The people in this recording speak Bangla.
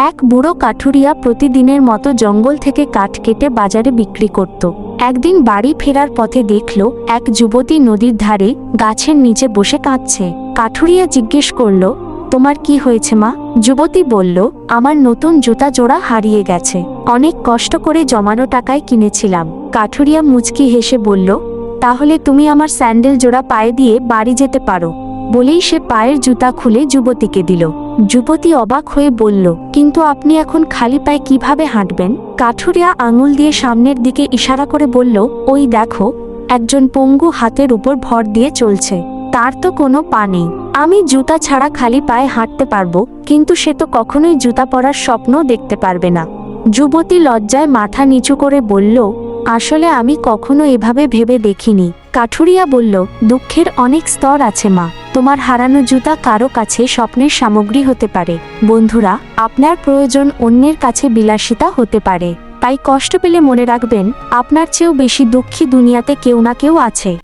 এক বুড়ো কাঠুরিয়া প্রতিদিনের মতো জঙ্গল থেকে কাঠ কেটে বাজারে বিক্রি করত। একদিন বাড়ি ফেরার পথে দেখল, এক যুবতী নদীর ধারে গাছের নিচে বসে কাঁদছে। কাঠুরিয়া জিজ্ঞেস করল, তোমার কি হয়েছে মা? যুবতী বলল, আমার নতুন জুতা জোড়া হারিয়ে গেছে। অনেক কষ্ট করে জমানো টাকায় কিনেছিলাম। কাঠুরিয়া মুচকি হেসে বলল, তাহলে তুমি আমার স্যান্ডেল জোড়া পায়ে দিয়ে বাড়ি যেতে পারো। বলেই সে পায়ের জুতা খুলে যুবতীকে দিল। যুবতী অবাক হয়ে বলল, কিন্তু আপনি এখন খালি পায়ে কীভাবে হাঁটবেন? কাঠুরিয়া আঙুল দিয়ে সামনের দিকে ইশারা করে বলল, ওই দেখো, একজন পঙ্গু হাতের উপর ভর দিয়ে চলছে। তার তো কোনো পা নেই। আমি জুতা ছাড়া খালি পায়ে হাঁটতে পারব, কিন্তু সে তো কখনোই জুতা পরার স্বপ্ন দেখতে পারবে না। যুবতী লজ্জায় মাথা নিচু করে বলল আসলে আমি কখনো এভাবে ভেবে দেখিনি। কাঠুরিয়া বলল, দুঃখের অনেক স্তর আছে মা। তোমার হারানো জুতা কারও কাছে স্বপ্নের সামগ্রী হতে পারে। বন্ধুরা, আপনার প্রয়োজন অন্যের কাছে বিলাসিতা হতে পারে। তাই কষ্ট পেলে মনে রাখবেন, আপনার চেয়েও বেশি দুঃখী দুনিয়াতে কেউ না কেউ আছে।